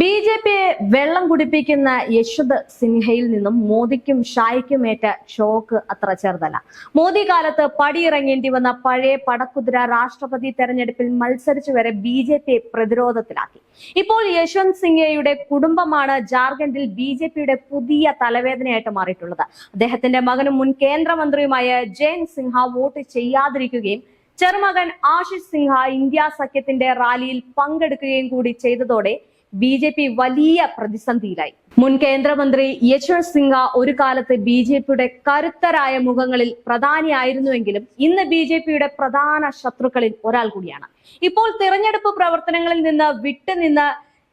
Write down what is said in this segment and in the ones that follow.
B J പിയെ വെള്ളം കുടിപ്പിക്കുന്ന യശ്വന്ത് സിൻഹയിൽ നിന്നും മോദിക്കും ഷായ്ക്കും ഏറ്റ ഷോക്ക് അത്ര ചെറുതല്ല. മോദി കാലത്ത് പടിയിറങ്ങേണ്ടി വന്ന പഴയ പടക്കുതിര രാഷ്ട്രപതി തെരഞ്ഞെടുപ്പിൽ മത്സരിച്ചു വരെ ബി ജെ പിയെ പ്രതിരോധത്തിലാക്കി. ഇപ്പോൾ യശ്വന്ത് സിൻഹയുടെ കുടുംബമാണ് ജാർഖണ്ഡിൽ ബി ജെ പിയുടെ പുതിയ തലവേദനയായിട്ട് മാറിയിട്ടുള്ളത്. അദ്ദേഹത്തിന്റെ മകനും മുൻ കേന്ദ്രമന്ത്രിയുമായ ജയൻ സിൻഹ വോട്ട് ചെയ്യാതിരിക്കുകയും ചെറുമകൻ ആശിഷ് സിൻഹ ഇന്ത്യ സഖ്യത്തിന്റെ റാലിയിൽ പങ്കെടുക്കുകയും കൂടി ചെയ്തതോടെ ബി ജെ പി വലിയ പ്രതിസന്ധിയിലായി. മുൻ കേന്ദ്രമന്ത്രി യശ്വന്ത് സിംഗ ഒരു കാലത്ത് ബി ജെ പിയുടെ കരുത്തരായ മുഖങ്ങളിൽ പ്രധാനിയായിരുന്നുവെങ്കിലും ഇന്ന് ബി ജെ പിയുടെ പ്രധാന ശത്രുക്കളിൽ ഒരാൾ കൂടിയാണ്. ഇപ്പോൾ തിരഞ്ഞെടുപ്പ് പ്രവർത്തനങ്ങളിൽ നിന്ന് വിട്ടുനിന്ന്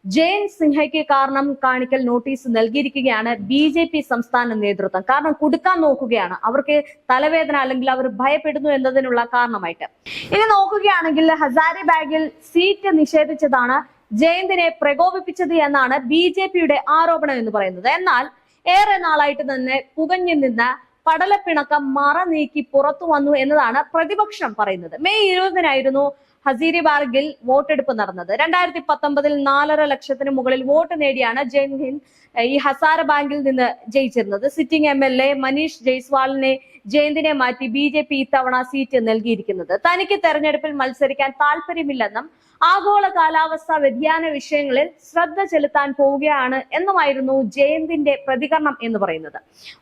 ജയൻ സിൻഹയ്ക്ക് കാരണം കാണിക്കൽ നോട്ടീസ് നൽകിയിരിക്കുകയാണ് ബി ജെ പി സംസ്ഥാന നേതൃത്വം. കാരണം കൊടുക്കാൻ നോക്കുകയാണ്. അവർക്ക് തലവേദന അല്ലെങ്കിൽ അവർ ഭയപ്പെടുന്നു എന്നതിനുള്ള കാരണമായിട്ട്. ഇനി നോക്കുകയാണെങ്കിൽ ഹസാരി ബാഗിൽ സീറ്റ് നിഷേധിച്ചതാണ് ജയന്തിനെ പ്രകോപിപ്പിച്ചത് എന്നാണ് ബി ജെ പിയുടെ ആരോപണം എന്ന് പറയുന്നത്. എന്നാൽ ഏറെ നാളായിട്ട് തന്നെ പുകഞ്ഞു നിന്ന് പടലപ്പിണക്കം മറ നീക്കി പുറത്തു വന്നു എന്നതാണ് പ്രതിപക്ഷം പറയുന്നത്. മെയ് ഇരുപതിനായിരുന്നു ഹസീരിബാർഗിൽ വോട്ടെടുപ്പ് നടന്നത്. രണ്ടായിരത്തി പത്തൊമ്പതിൽ നാലര ലക്ഷത്തിന് മുകളിൽ വോട്ട് നേടിയാണ് ജയൻ ഈ ഹസാര ബാങ്കിൽ നിന്ന് ജയിച്ചിരുന്നത്. Sitting M L A Manish ജയ്സ്വാളിനെ ജയന്തിനെ മാറ്റി ബി ജെ പി ഇത്തവണ സീറ്റ് നൽകിയിരിക്കുന്നത്. തനിക്ക് തെരഞ്ഞെടുപ്പിൽ മത്സരിക്കാൻ താല്പര്യമില്ലെന്നും ആഗോള കാലാവസ്ഥാ വ്യതിയാന വിഷയങ്ങളിൽ ശ്രദ്ധ ചെലുത്താൻ പോവുകയാണ് എന്നുമായിരുന്നു ജയന്തിന്റെ പ്രതികരണം എന്ന് പറയുന്നത്.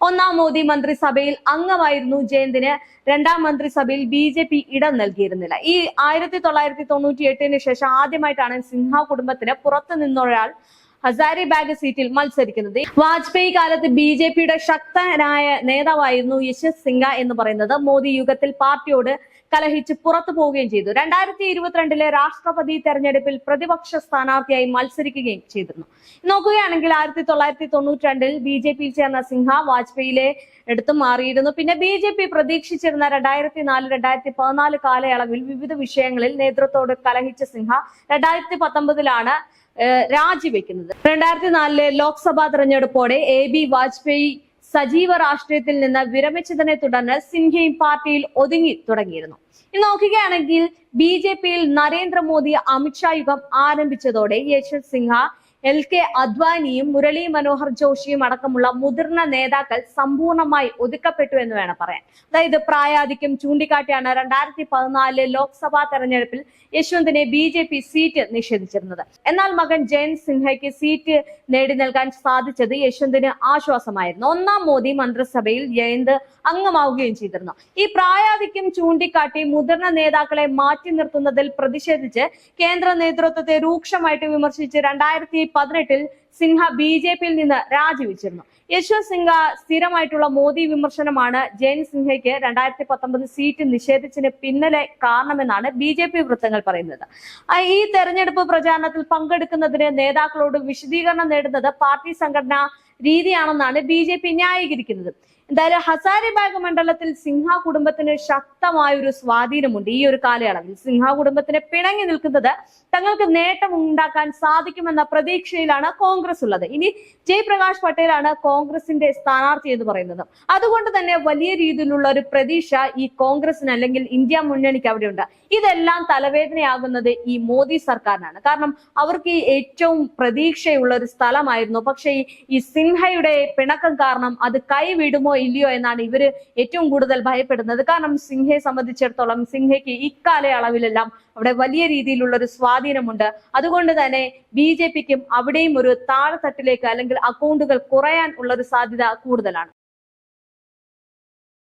ഒന്നാം മോദി മന്ത്രിസഭയിൽ അംഗമായിരുന്നു ജയന്തിന് രണ്ടാം മന്ത്രിസഭയിൽ ബി ജെ പി ഇടം നൽകിയിരുന്നില്ല. ഈ ആയിരത്തി തൊള്ളായിരത്തി തൊണ്ണൂറ്റി എട്ടിന് ശേഷം ആദ്യമായിട്ടാണ് സിൻഹ കുടുംബത്തിന് പുറത്തു നിന്നൊരാൾ ഹസാരിബാഗ് സീറ്റിൽ മത്സരിക്കുന്നത്. വാജ്പേയി കാലത്ത് ബി ജെ പിയുടെ ശക്തനായ നേതാവായിരുന്നു യശസ് സിംഗ എന്ന് പറയുന്നത്. മോദി യുഗത്തിൽ പാർട്ടിയോട് കലഹിച്ച് പുറത്തു പോവുകയും ചെയ്തു. രണ്ടായിരത്തി ഇരുപത്തിരണ്ടിലെ രാഷ്ട്രപതി തെരഞ്ഞെടുപ്പിൽ പ്രതിപക്ഷ സ്ഥാനാർത്ഥിയായി മത്സരിക്കുകയും ചെയ്തിരുന്നു. നോക്കുകയാണെങ്കിൽ ആയിരത്തി തൊള്ളായിരത്തി തൊണ്ണൂറ്റി രണ്ടിൽ ബി ജെ പിയിൽ ചേർന്ന സിംഹ വാജ്പേയിലെ എടുത്തു മാറിയിരുന്നു. പിന്നെ ബി ജെ പി പ്രതീക്ഷിച്ചിരുന്ന രണ്ടായിരത്തി നാല് രണ്ടായിരത്തി പതിനാല് കാലയളവിൽ വിവിധ വിഷയങ്ങളിൽ നേതൃത്വത്തോട് കലഹിച്ച സിംഹ രണ്ടായിരത്തി പത്തൊമ്പതിലാണ് രാജിവെക്കുന്നത്. രണ്ടായിരത്തി നാലിലെ ലോക്സഭാ തെരഞ്ഞെടുപ്പോടെ എ ബി വാജ്പേയി സജീവ രാഷ്ട്രീയത്തിൽ നിന്ന് വിരമിച്ചതിനെ തുടർന്ന് സിൻഹയും പാർട്ടിയിൽ ഒതുങ്ങി തുടങ്ങിയിരുന്നു. നോക്കുകയാണെങ്കിൽ ബി ജെ പിയിൽ നരേന്ദ്രമോദി അമിത്ഷാ യുഗം ആരംഭിച്ചതോടെ യശ്വന്ത് സിൻഹ എൽ കെ അദ്വാനിയും മുരളി മനോഹർ ജോഷിയും അടക്കമുള്ള മുതിർന്ന നേതാക്കൾ സമ്പൂർണമായി ഒതുക്കപ്പെട്ടു എന്ന് വേണം പറയാൻ. അതായത് പ്രായാധിക്യം ചൂണ്ടിക്കാട്ടിയാണ് രണ്ടായിരത്തി പതിനാലിലെ ലോക്സഭാ തെരഞ്ഞെടുപ്പിൽ യശ്വന്തിനെ ബി ജെ പി സീറ്റ് നിഷേധിച്ചിരുന്നത്. എന്നാൽ മകൻ ജയന്ത് സിൻഹയ്ക്ക് സീറ്റ് നേടി നൽകാൻ സാധിച്ചത് യശ്വന്തിന് ആശ്വാസമായിരുന്നു. ഒന്നാം മോദി മന്ത്രിസഭയിൽ ജയന്ത് അംഗമാവുകയും ചെയ്തിരുന്നു. ഈ പ്രായാധിക്യം ചൂണ്ടിക്കാട്ടി മുതിർന്ന നേതാക്കളെ മാറ്റി നിർത്തുന്നതിൽ പ്രതിഷേധിച്ച് കേന്ദ്ര നേതൃത്വത്തെ രൂക്ഷമായിട്ട് വിമർശിച്ച് രണ്ടായിരത്തി പതിനെട്ടിൽ സിൻഹ ബി ജെ പിയിൽ നിന്ന് രാജിവെച്ചിരുന്നു. യശ്വന്ത് സിൻഹ സ്ഥിരമായിട്ടുള്ള മോദി വിമർശനമാണ് ജയൻ സിൻഹയ്ക്ക് രണ്ടായിരത്തി പത്തൊമ്പത് സീറ്റ് നിഷേധിച്ചതിന് പിന്നിലെ കാരണമെന്നാണ് ബി ജെ പി വൃത്തങ്ങൾ പറയുന്നത്. ഈ തെരഞ്ഞെടുപ്പ് പ്രചാരണത്തിൽ പങ്കെടുക്കുന്നതിന് നേതാക്കളോട് വിശദീകരണം നേടുന്നത് പാർട്ടി സംഘടനാ രീതിയാണെന്നാണ് ബി ജെ പി ന്യായീകരിക്കുന്നത്. എന്തായാലും ഹസാരിബാഗ് മണ്ഡലത്തിൽ സിംഹ കുടുംബത്തിന് ശക്തമായ ഒരു സ്വാധീനമുണ്ട് ഈ ഒരു കാലയളവിൽ. സിംഹ കുടുംബത്തിന് പിണങ്ങി നിൽക്കുന്നത് തങ്ങൾക്ക് നേട്ടം ഉണ്ടാക്കാൻ സാധിക്കുമെന്ന പ്രതീക്ഷയിലാണ് കോൺഗ്രസ് ഉള്ളത്. ഇനി ജയപ്രകാശ് പട്ടേലാണ് കോൺഗ്രസിന്റെ സ്ഥാനാർത്ഥി എന്ന് പറയുന്നത്. അതുകൊണ്ട് തന്നെ വലിയ രീതിയിലുള്ള ഒരു പ്രതീക്ഷ ഈ കോൺഗ്രസിന് അല്ലെങ്കിൽ ഇന്ത്യ മുന്നണിക്ക് അവിടെയുണ്ട്. ഇതെല്ലാം തലവേദനയാകുന്നത് ഈ മോദി സർക്കാരിനാണ്. കാരണം അവർക്ക് ഈ ഏറ്റവും പ്രതീക്ഷയുള്ള ഒരു സ്ഥലമായിരുന്നു. പക്ഷേ ഈ- സിംഹയുടെ പിണക്കം കാരണം അത് കൈവിടുമോ ഇല്ലയോ എന്നാണ് ഇവർ ഏറ്റവും കൂടുതൽ ഭയപ്പെടുന്നത്. കാരണം സിംഹയെ സംബന്ധിച്ചിടത്തോളം സിംഹയ്ക്ക് ഇക്കാലയളവിലെല്ലാം അവിടെ വലിയ രീതിയിലുള്ള ഒരു സ്വാധീനമുണ്ട്. അതുകൊണ്ട് തന്നെ ബി ജെ പിക്കും അവിടെയും ഒരു താഴെത്തട്ടിലേക്ക് അല്ലെങ്കിൽ അക്കൗണ്ടുകൾ കുറയാൻ ഉള്ളൊരു സാധ്യത കൂടുതലാണ്.